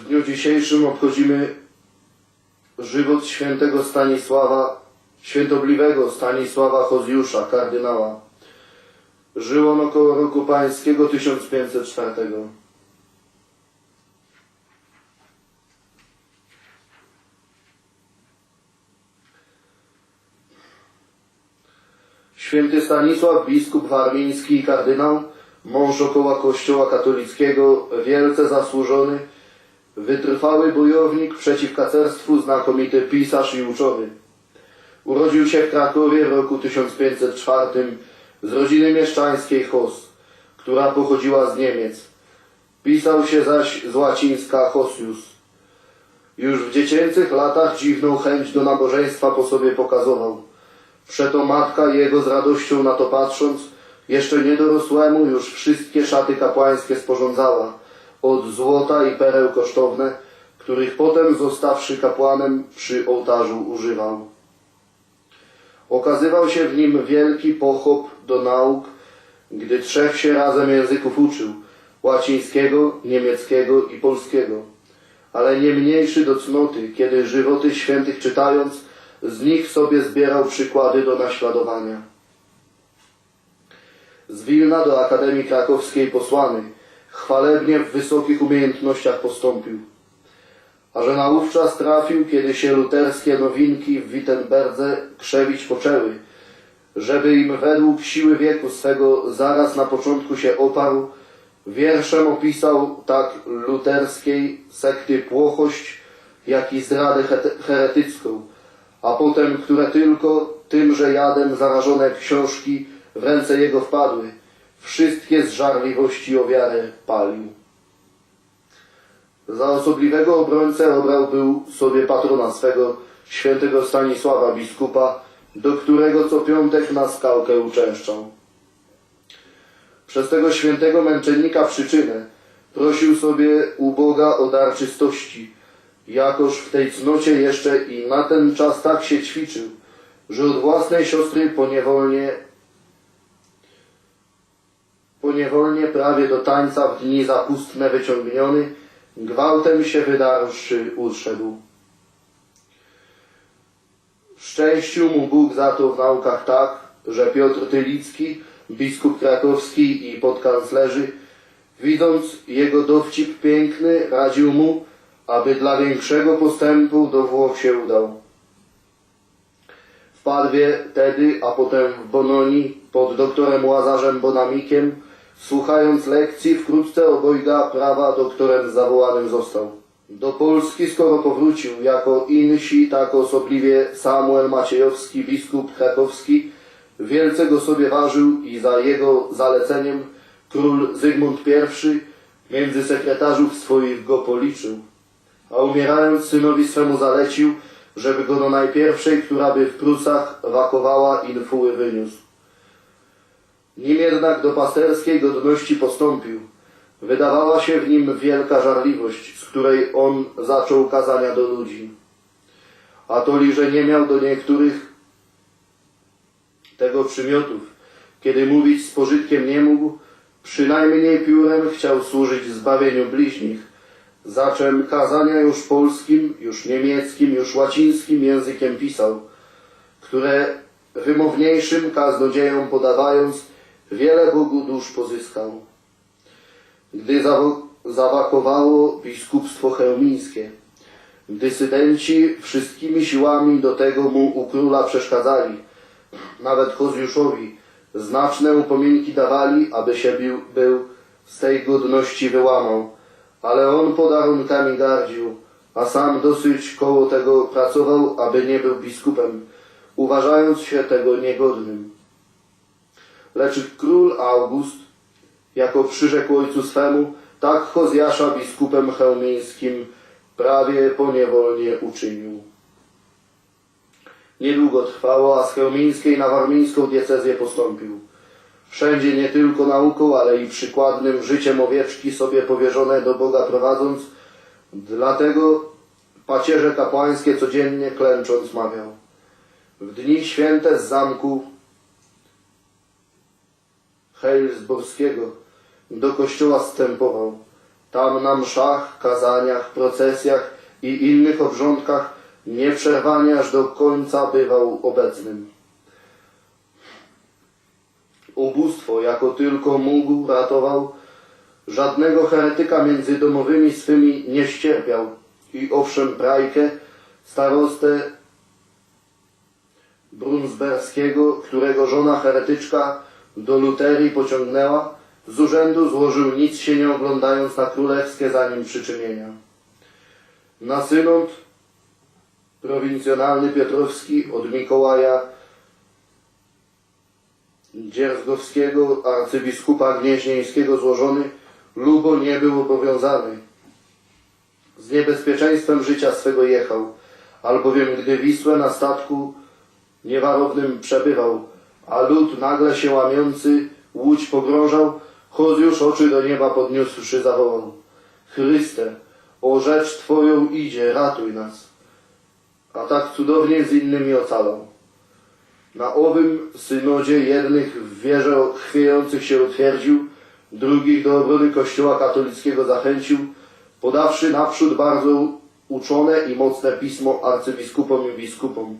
W dniu dzisiejszym obchodzimy żywot świętego Stanisława, świętobliwego Stanisława Chozjusza, kardynała. Żył on około roku pańskiego 1504. Święty Stanisław, biskup warmiński i kardynał, mąż okoła kościoła katolickiego, wielce zasłużony, wytrwały bojownik przeciw kacerstwu, znakomity pisarz i uczony. Urodził się w Krakowie w roku 1504 z rodziny mieszczańskiej Hos, która pochodziła z Niemiec. Pisał się zaś z łacińska Hosius. Już w dziecięcych latach dziwną chęć do nabożeństwa po sobie pokazował. Przeto matka jego z radością na to patrząc, jeszcze niedorosłemu już wszystkie szaty kapłańskie sporządzała, od złota i pereł kosztowne, których potem zostawszy kapłanem przy ołtarzu używał. Okazywał się w nim wielki pochop do nauk, gdy trzech się razem języków uczył, łacińskiego, niemieckiego i polskiego, ale nie mniejszy do cnoty, kiedy żywoty świętych czytając, z nich sobie zbierał przykłady do naśladowania. Z Wilna do Akademii Krakowskiej posłany, chwalebnie w wysokich umiejętnościach postąpił. A że naówczas trafił, kiedy się luterskie nowinki w Wittenberdze krzewić poczęły, żeby im według siły wieku swego zaraz na początku się oparł, wierszem opisał tak luterskiej sekty płochość, jak i hete- heretycką, a potem, które tylko tymże jadem zarażone książki w ręce jego wpadły, wszystkie z żarliwości o wiarę palił. Za osobliwego obrońcę obrał był sobie patrona swego, świętego Stanisława biskupa, do którego co piątek na skałkę uczęszczał. Przez tego świętego męczennika przyczynę prosił sobie u Boga o dar czystości, jakoż w tej cnocie jeszcze i na ten czas tak się ćwiczył, że od własnej siostry poniewolnie poniewolnie prawie do tańca w dni zapustne wyciągniony, gwałtem się wydarłszy uszedł. Szczęścił mu Bóg za to w naukach tak, że Piotr Tylicki, biskup krakowski i podkanclerzy, widząc jego dowcip piękny, radził mu, aby dla większego postępu do Włoch się udał. W Padwie tedy, a potem w Bononi pod doktorem Łazarzem Bonamikiem, słuchając lekcji, wkrótce obojga prawa doktorem zawołanym został. Do Polski skoro powrócił, jako insi, tak osobliwie Samuel Maciejowski, biskup krakowski, wielce go sobie ważył i za jego zaleceniem król Zygmunt I między sekretarzów swoich go policzył. A umierając synowi swemu zalecił, żeby go do najpierwszej, która by w Prusach wakowała infuły wyniósł. Nim jednak do pasterskiej godności postąpił, wydawała się w nim wielka żarliwość, z której on zaczął kazania do ludzi. A to że nie miał do niektórych tego przymiotów, kiedy mówić z pożytkiem nie mógł, przynajmniej piórem chciał służyć zbawieniu bliźnich, za czym kazania już polskim, już niemieckim, już łacińskim językiem pisał, które wymowniejszym kaznodziejom podawając, wiele Bogu dusz pozyskał. Gdy zawakowało biskupstwo chełmińskie, dysydenci wszystkimi siłami do tego mu u króla przeszkadzali, nawet Kozjuszowi znaczne upominki dawali, aby się był z tej godności wyłamał, ale on podarunkami gardził, a sam dosyć koło tego pracował, aby nie był biskupem, uważając się tego niegodnym. Lecz król August, jako przyrzekł ojcu swemu, tak Chozjasza biskupem chełmińskim prawie poniewolnie uczynił. Niedługo trwało, a z chełmińskiej na warmińską diecezję postąpił. Wszędzie nie tylko nauką, ale i przykładnym życiem owieczki sobie powierzone do Boga prowadząc, dlatego pacierze kapłańskie codziennie klęcząc mawiał. W dni święte z zamku Hejlsborskiego do kościoła stępował. Tam na mszach, kazaniach, procesjach i innych obrządkach nieprzerwanie aż do końca bywał obecnym. Ubóstwo, jako tylko mógł, ratował, żadnego heretyka między domowymi swymi nie ścierpiał i owszem prajkę, starostę Brunsberskiego, którego żona heretyczka do luterii pociągnęła, z urzędu złożył nic się nie oglądając na królewskie za nim przyczynienia. Na synod prowincjonalny Piotrowski od Mikołaja Dzierżgowskiego, arcybiskupa gnieźnieńskiego złożony, lubo nie był obowiązany. Z niebezpieczeństwem życia swego jechał, albowiem gdy Wisłę na statku niewarownym przebywał, a lud nagle się łamiący łódź pogrążał, Chodziusz oczy do nieba podniósłszy zawołał. Chryste, o rzecz Twoją idzie, ratuj nas. A tak cudownie z innymi ocalał. Na owym synodzie jednych w wierze chwiejących się utwierdził, drugich do obrony Kościoła katolickiego zachęcił, podawszy naprzód bardzo uczone i mocne pismo arcybiskupom i biskupom,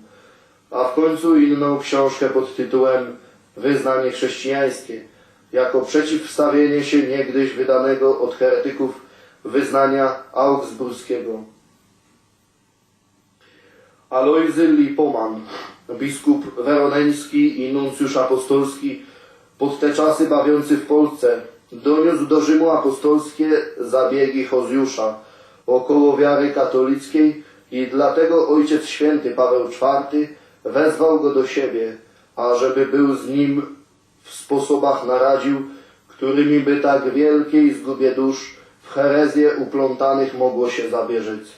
a w końcu inną książkę pod tytułem Wyznanie chrześcijańskie, jako przeciwstawienie się niegdyś wydanego od heretyków wyznania augsburskiego. Alojzy Lipoman, biskup weroneński i nuncjusz apostolski, pod te czasy bawiący w Polsce, doniósł do Rzymu apostolskie zabiegi Choziusza około wiary katolickiej i dlatego Ojciec Święty Paweł IV wezwał go do siebie, ażeby był z nim w sposobach naradził, którymi by tak wielkiej zgubie dusz w herezję uplątanych mogło się zabierzeć.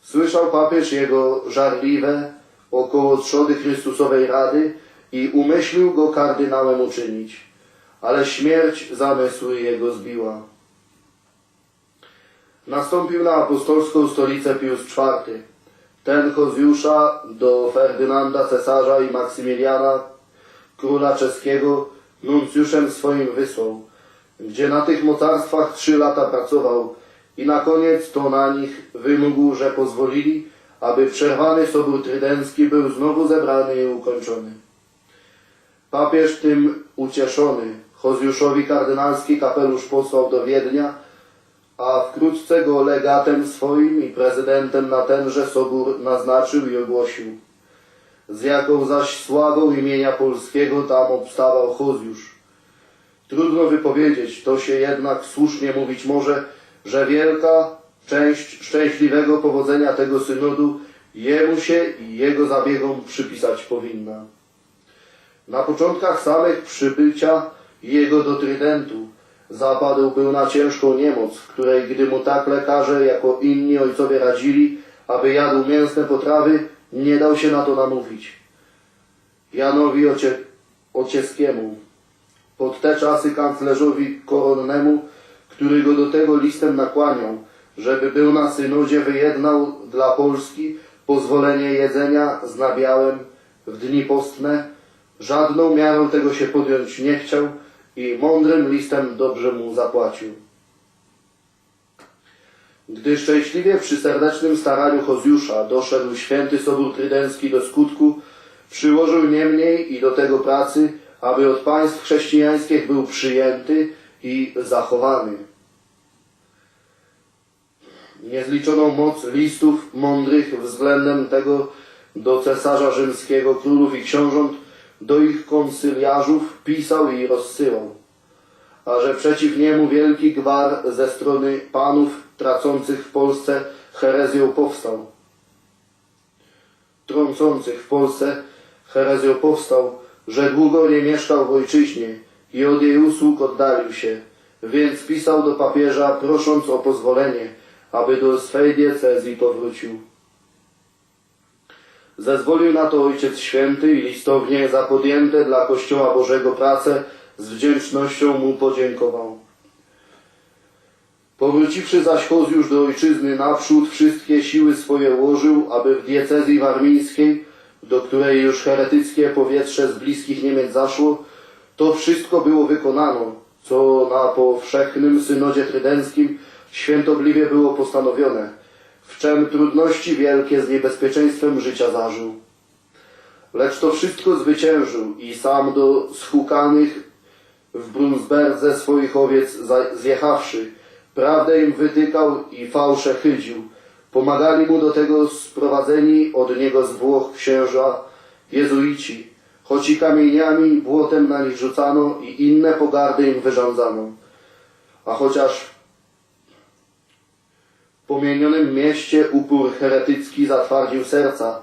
Słyszał papież jego żarliwe około trzody Chrystusowej Rady i umyślił go kardynałem uczynić, ale śmierć zamysły jego zbiła. Nastąpił na apostolską stolicę Pius IV. Ten Kozjusza do Ferdynanda cesarza i Maksymiliana króla czeskiego nuncjuszem swoim wysłał, gdzie na tych mocarstwach trzy lata pracował i na koniec to na nich wymógł, że pozwolili, aby przerwany sobór trydencki był znowu zebrany i ukończony. Papież tym ucieszony Chozjuszowi kardynalski kapelusz posłał do Wiednia, a wkrótce go legatem swoim i prezydentem na tenże sobór naznaczył i ogłosił. Z jaką zaś sławą imienia polskiego tam obstawał Chozjusz. Trudno wypowiedzieć, to się jednak słusznie mówić może, że wielka część szczęśliwego powodzenia tego synodu jemu się i jego zabiegom przypisać powinna. Na początkach samych przybycia jego do Trydentu zapadł był na ciężką niemoc, której gdy mu tak lekarze jako inni ojcowie radzili, aby jadł mięsne potrawy, nie dał się na to namówić. Janowi Ocie, Ocieskiemu, pod te czasy kanclerzowi koronnemu, który go do tego listem nakłaniał, żeby był na synodzie wyjednał dla Polski pozwolenie jedzenia z nabiałem w dni postne, żadną miarą tego się podjąć nie chciał i mądrym listem dobrze mu zapłacił. Gdy szczęśliwie przy serdecznym staraniu Chozjusza doszedł święty Sobór Trydencki do skutku, przyłożył niemniej i do tego pracy, aby od państw chrześcijańskich był przyjęty i zachowany. Niezliczoną moc listów mądrych względem tego do cesarza rzymskiego, królów i książąt, do ich konsyliarzów pisał i rozsyłał. A że przeciw niemu wielki gwar ze strony panów tracących w Polsce herezją powstał. Trącących w Polsce herezją powstał, że długo nie mieszkał w ojczyźnie i od jej usług oddalił się, więc pisał do papieża prosząc o pozwolenie, aby do swej diecezji powrócił. Zezwolił na to Ojciec Święty i listownie za podjęte dla Kościoła Bożego prace z wdzięcznością mu podziękował. Powróciwszy zaś już do ojczyzny naprzód, wszystkie siły swoje ułożył, aby w diecezji warmińskiej, do której już heretyckie powietrze z bliskich Niemiec zaszło, to wszystko było wykonano, co na powszechnym synodzie trydenckim świętobliwie było postanowione, w czem trudności wielkie z niebezpieczeństwem życia zażył. Lecz to wszystko zwyciężył i sam do schukanych w Brunsberdze swoich owiec zjechawszy, prawdę im wytykał i fałsze chydził. Pomagali mu do tego sprowadzeni od niego z Włoch księża jezuici, choć i kamieniami, błotem na nich rzucano i inne pogardy im wyrządzano. A chociaż pomienionym mieście upór heretycki zatwardził serca,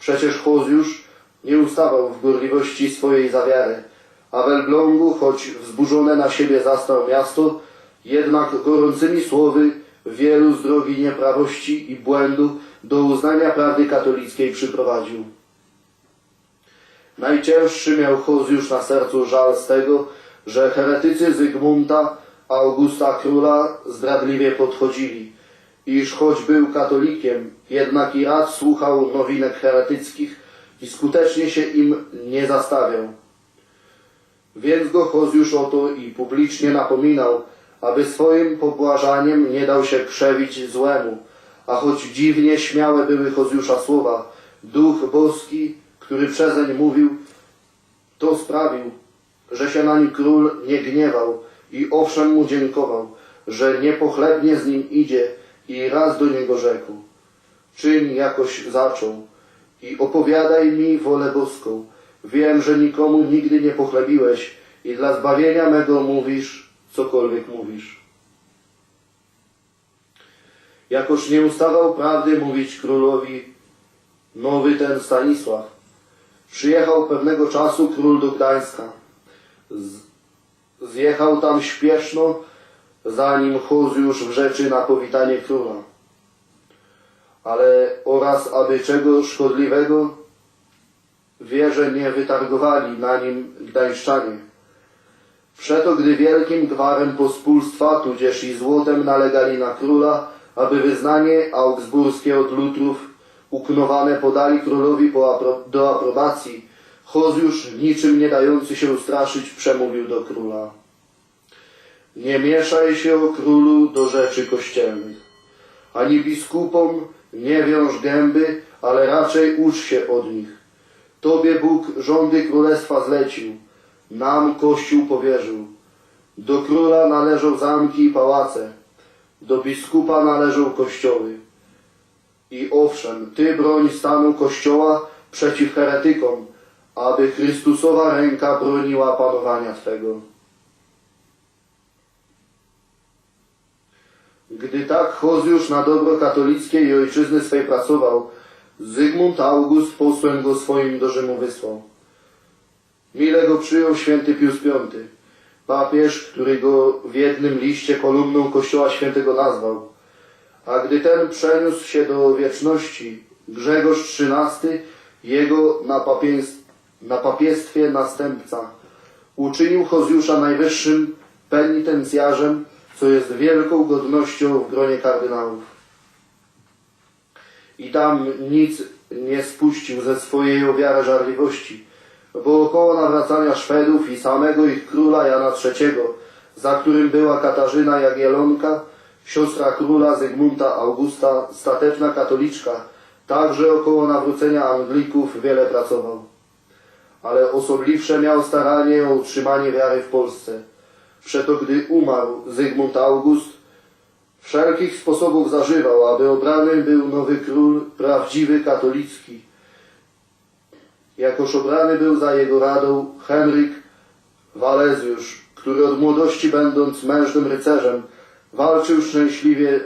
przecież Chozjusz nie ustawał w gorliwości swojej za wiarę, a w Elblągu, choć wzburzone na siebie zastał miasto, jednak gorącymi słowy wielu z drogi nieprawości i błędu do uznania prawdy katolickiej przyprowadził. Najcięższy miał Chozjusz na sercu żal z tego, że heretycy Zygmunta Augusta Króla zdradliwie podchodzili, iż choć był katolikiem, jednak i rad słuchał nowinek heretyckich i skutecznie się im nie zastawiał. Więc go Chozjusz o to i publicznie napominał, aby swoim pobłażaniem nie dał się krzewić złemu, a choć dziwnie śmiałe były Chozjusza słowa, duch boski, który przezeń mówił, to sprawił, że się nań król nie gniewał i owszem mu dziękował, że niepochlebnie z nim idzie i raz do niego rzekł. Czyń jakoś zaczął i opowiadaj mi wolę boską. Wiem, że nikomu nigdy nie pochlebiłeś i dla zbawienia mego mówisz, cokolwiek mówisz. Jakoż nie ustawał prawdy mówić królowi nowy ten Stanisław. Przyjechał pewnego czasu król do Gdańska. Z, zjechał tam śpieszno, zanim Chozjusz w rzeczy na powitanie króla. Ale oraz aby czego szkodliwego wieże nie wytargowali na nim gdańszczanie. Przeto gdy wielkim gwarem pospólstwa, tudzież i złotem nalegali na króla, aby wyznanie augsburskie od lutrów uknowane podali królowi do aprobacji, Chozjusz, niczym nie dający się ustraszyć, przemówił do króla. Nie mieszaj się o królu do rzeczy kościelnych, ani biskupom nie wiąż gęby, ale raczej ucz się od nich. Tobie Bóg rządy królestwa zlecił, nam Kościół powierzył. Do króla należą zamki i pałace, do biskupa należą kościoły. I owszem, Ty broń stanu Kościoła przeciw heretykom, aby Chrystusowa ręka broniła panowania Twego. Gdy tak Chozjusz na dobro katolickie i ojczyzny swej pracował, Zygmunt August posłem go swoim do Rzymu wysłał. Mile go przyjął święty Pius V, papież, który go w jednym liście kolumną Kościoła Świętego nazwał. A gdy ten przeniósł się do wieczności, Grzegorz XIII, jego na, papies- na papiestwie następca, uczynił Chozjusza najwyższym penitencjarzem, co jest wielką godnością w gronie kardynałów. I tam nic nie spuścił ze swojej o wiarę żarliwości, bo około nawracania Szwedów i samego ich króla Jana III, za którym była Katarzyna Jagielonka, siostra króla Zygmunta Augusta, stateczna katoliczka, także około nawrócenia Anglików wiele pracował. Ale osobliwsze miał staranie o utrzymanie wiary w Polsce. Przeto gdy umarł Zygmunt August, wszelkich sposobów zażywał, aby obrany był nowy król, prawdziwy katolicki. Jakoż obrany był za jego radą Henryk Walezjusz, który od młodości będąc mężnym rycerzem, walczył szczęśliwie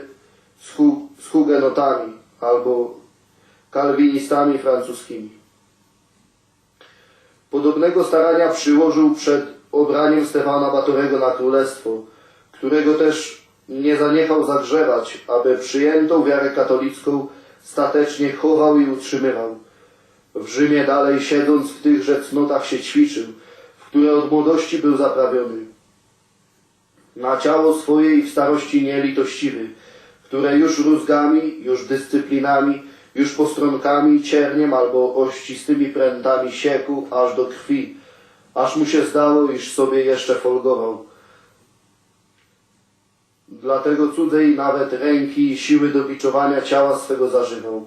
z, hu z hugenotami albo kalwinistami francuskimi. Podobnego starania przyłożył przed obraniem Stefana Batorego na królestwo, którego też nie zaniechał zagrzewać, aby przyjętą wiarę katolicką statecznie chował i utrzymywał. W Rzymie dalej siedząc w tychże cnotach się ćwiczył, w które od młodości był zaprawiony. Na ciało swoje i w starości nielitościwy, które już rózgami, już dyscyplinami, już postronkami, cierniem albo ościstymi prętami siekł aż do krwi, aż mu się zdało, iż sobie jeszcze folgował. Dlatego cudzej nawet ręki i siły do biczowania ciała swego zażywał.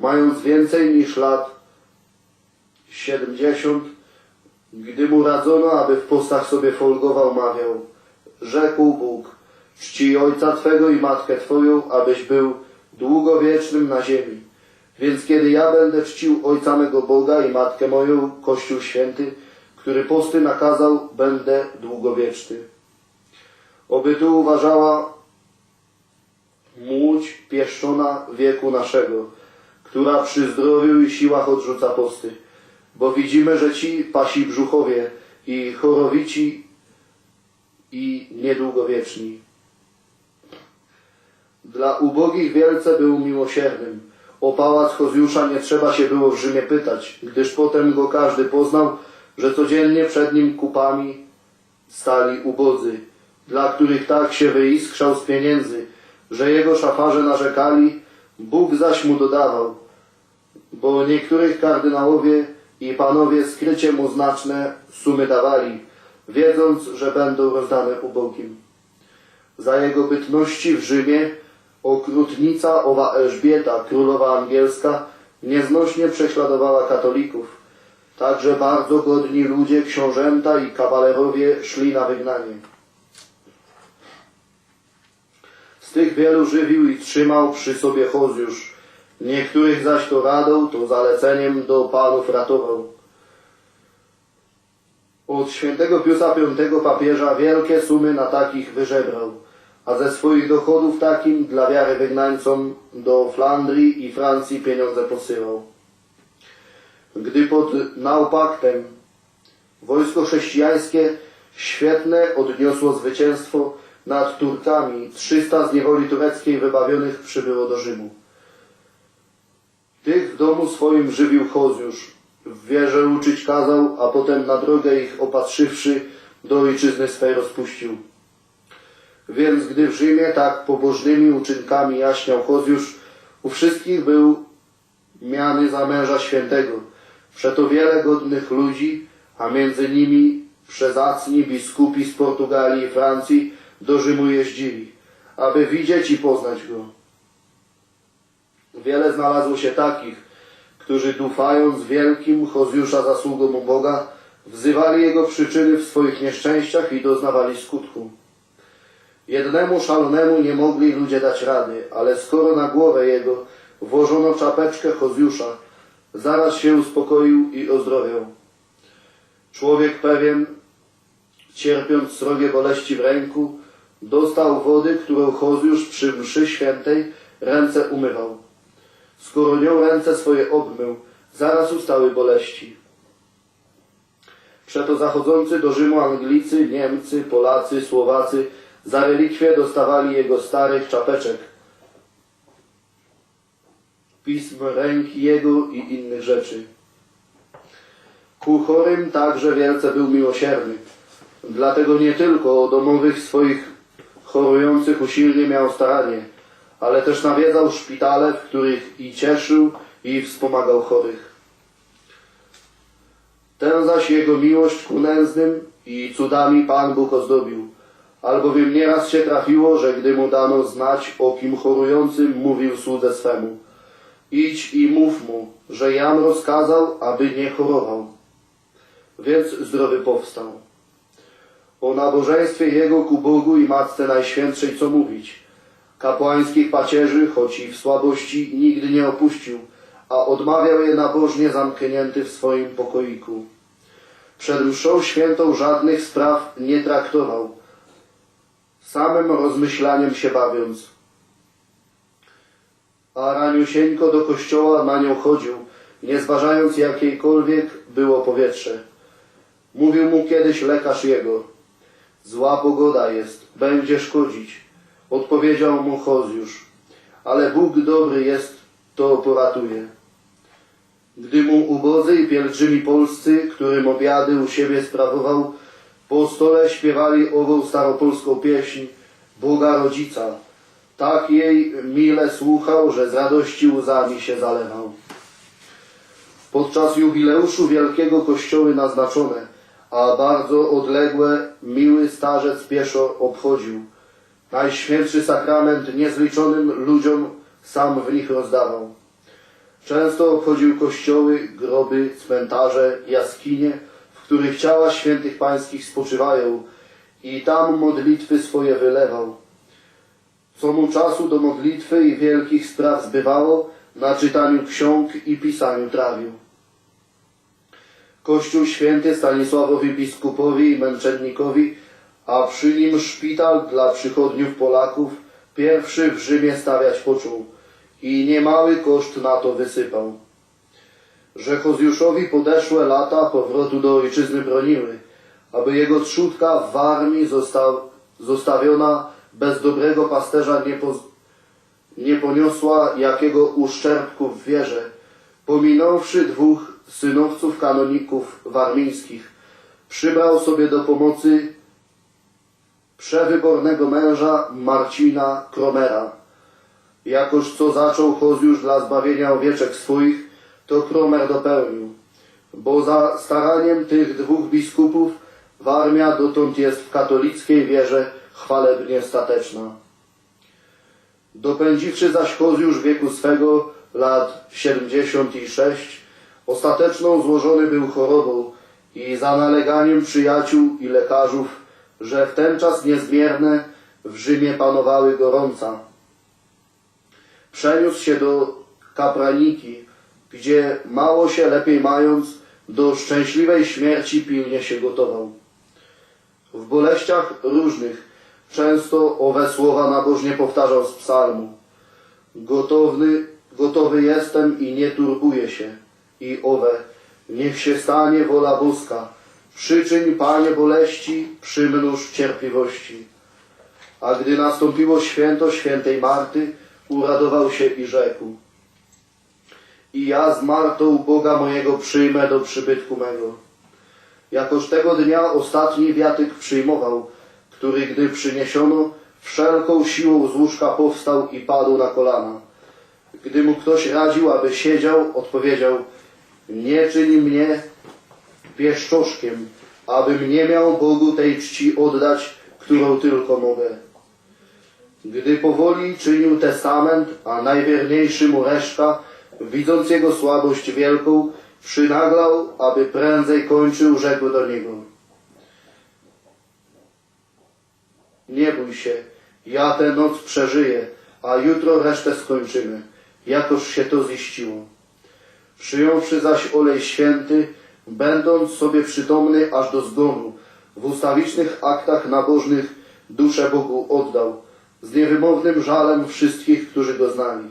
Mając więcej niż lat siedemdziesiąt, gdy mu radzono, aby w postach sobie folgował, mawiał Rzekł Bóg, czci ojca Twego i matkę Twoją, abyś był długowiecznym na ziemi. Więc kiedy ja będę czcił ojca mego Boga i matkę moją, Kościół Święty, który posty nakazał, będę długowieczny. Oby tu uważała młódź pieszczona wieku naszego, która przy zdrowiu i siłach odrzuca posty. Bo widzimy, że ci pasi brzuchowie i chorowici i niedługowieczni. Dla ubogich wielce był miłosiernym. O pałac Hozjusza nie trzeba się było w Rzymie pytać, gdyż potem go każdy poznał, że codziennie przed nim kupami stali ubodzy, dla których tak się wyiskrzał z pieniędzy, że jego szafarze narzekali, Bóg zaś mu dodawał, bo niektórych kardynałowie i panowie skrycie mu znaczne sumy dawali, wiedząc, że będą rozdane ubogim. Za jego bytności w Rzymie okrutnica owa Elżbieta, królowa angielska, nieznośnie prześladowała katolików. Także bardzo godni ludzie, książęta i kawalerowie szli na wygnanie. Z tych wielu żywił i trzymał przy sobie Hozjusz. Niektórych zaś to radą, to zaleceniem do panów ratował. Od świętego Piusa V papieża wielkie sumy na takich wyżebrał, a ze swoich dochodów takim dla wiary wygnańcom do Flandrii i Francji pieniądze posyłał. Gdy pod Naupaktem wojsko chrześcijańskie świetne odniosło zwycięstwo nad Turkami, 300 z niewoli tureckiej wybawionych przybyło do Rzymu. Tych w domu swoim żywił Hozjusz, w wierze uczyć kazał, a potem na drogę ich opatrzywszy, do ojczyzny swej rozpuścił. Więc gdy w Rzymie tak pobożnymi uczynkami jaśniał Hozjusz, u wszystkich był miany za męża świętego. Przeto wiele godnych ludzi, a między nimi przezacni biskupi z Portugalii i Francji do Rzymu jeździli, aby widzieć i poznać go. Wiele znalazło się takich, którzy dufając wielkim Hozjusza zasługom Boga, wzywali jego przyczyny w swoich nieszczęściach i doznawali skutku. Jednemu szalonemu nie mogli ludzie dać rady, ale skoro na głowę jego włożono czapeczkę Hozjusza, zaraz się uspokoił i ozdrowiał. Człowiek pewien, cierpiąc srogie boleści w ręku, dostał wody, którą Hozjusz przy mszy świętej ręce umywał. Skoro nią ręce swoje obmył, zaraz ustały boleści. Przeto zachodzący do Rzymu Anglicy, Niemcy, Polacy, Słowacy za relikwie dostawali jego starych czapeczek, pism ręki jego i innych rzeczy. Ku chorym także wielce był miłosierny. Dlatego nie tylko o domowych swoich chorujących usilnie miał staranie, ale też nawiedzał szpitale, w których i cieszył, i wspomagał chorych. Tę zaś jego miłość ku nędznym i cudami Pan Bóg ozdobił, albowiem nieraz się trafiło, że gdy mu dano znać, o kim chorującym, mówił słudze swemu. Idź i mów mu, że Jan rozkazał, aby nie chorował. Więc zdrowy powstał. O nabożeństwie jego ku Bogu i Matce Najświętszej co mówić. Kapłańskich pacierzy, choć i w słabości, nigdy nie opuścił, a odmawiał je nabożnie zamknięty w swoim pokoiku. Przed mszą świętą żadnych spraw nie traktował, samym rozmyślaniem się bawiąc. A raniusieńko do kościoła na nią chodził, nie zważając jakiejkolwiek było powietrze. Mówił mu kiedyś lekarz jego, zła pogoda jest, będzie szkodzić. Odpowiedział mu Hozjusz, ale Bóg dobry jest, to poratuje. Gdy mu ubodzy i pielgrzymi polscy, którym obiady u siebie sprawował, po stole śpiewali ową staropolską pieśń Boga Rodzica. Tak jej mile słuchał, że z radości łzami się zalewał. Podczas jubileuszu wielkiego kościoły naznaczone, a bardzo odległe, miły starzec pieszo obchodził. Najświętszy sakrament niezliczonym ludziom sam w nich rozdawał. Często obchodził kościoły, groby, cmentarze, jaskinie, w których ciała świętych pańskich spoczywają i tam modlitwy swoje wylewał. Co mu czasu do modlitwy i wielkich spraw zbywało, na czytaniu ksiąg i pisaniu trawił. Kościół święty Stanisławowi biskupowi i męczennikowi, a przy nim szpital dla przychodniów Polaków, pierwszy w Rzymie stawiać począł i niemały koszt na to wysypał. Że Hozjuszowi podeszłe lata powrotu do ojczyzny broniły, aby jego trzódka w armii został, zostawiona bez dobrego pasterza nie, poz, nie poniosła jakiego uszczerbku w wierze, pominąwszy dwóch synowców kanoników warmińskich, przybrał sobie do pomocy przewybornego męża Marcina Kromera. Jakoż co zaczął Hozjusz dla zbawienia owieczek swoich, to Kromer dopełnił. Bo za staraniem tych dwóch biskupów Warmia dotąd jest w katolickiej wierze chwalebnie stateczna. Dopędziwszy zaś Hozjusz w wieku swego lat 76, ostateczną złożony był chorobą i za naleganiem przyjaciół i lekarzów, że w ten czas niezmierne w Rzymie panowały gorąca. Przeniósł się do Kapraniki, gdzie mało się lepiej mając, do szczęśliwej śmierci pilnie się gotował. W boleściach różnych często owe słowa nabożnie powtarzał z psalmu. Gotowy, gotowy jestem i nie turbuję się. I owe, niech się stanie wola boska. Przyczyń, Panie, boleści, przymnóż cierpliwości. A gdy nastąpiło święto świętej Marty, uradował się i rzekł. I ja z Martą Boga mojego przyjmę do przybytku mego. Jakoż tego dnia ostatni wiatyk przyjmował, który gdy przyniesiono, wszelką siłą z łóżka powstał i padł na kolana. Gdy mu ktoś radził, aby siedział, odpowiedział, nie czyń mnie pieszczoszkiem, abym nie miał Bogu tej czci oddać, którą tylko mogę. Gdy powoli czynił testament, a najwierniejszy mu reszta, widząc jego słabość wielką, przynaglał, aby prędzej kończył, rzekł do niego. Nie bój się, ja tę noc przeżyję, a jutro resztę skończymy, jakoż się to ziściło. Przyjąwszy zaś olej święty, będąc sobie przytomny aż do zgonu, w ustawicznych aktach nabożnych duszę Bogu oddał, z niewymownym żalem wszystkich, którzy go znali.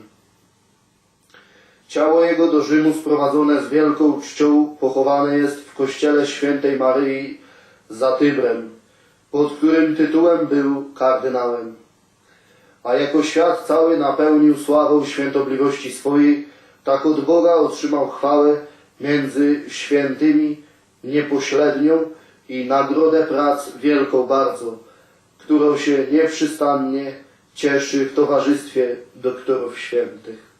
Ciało jego do Rzymu sprowadzone z wielką czcią pochowane jest w kościele świętej Maryi za Tybrem, pod którym tytułem był kardynałem. A jako świat cały napełnił sławą świętobliwości swojej, tak od Boga otrzymał chwałę między świętymi niepośrednią i nagrodę prac wielką bardzo, którą się nieprzystannie cieszy w towarzystwie doktorów świętych.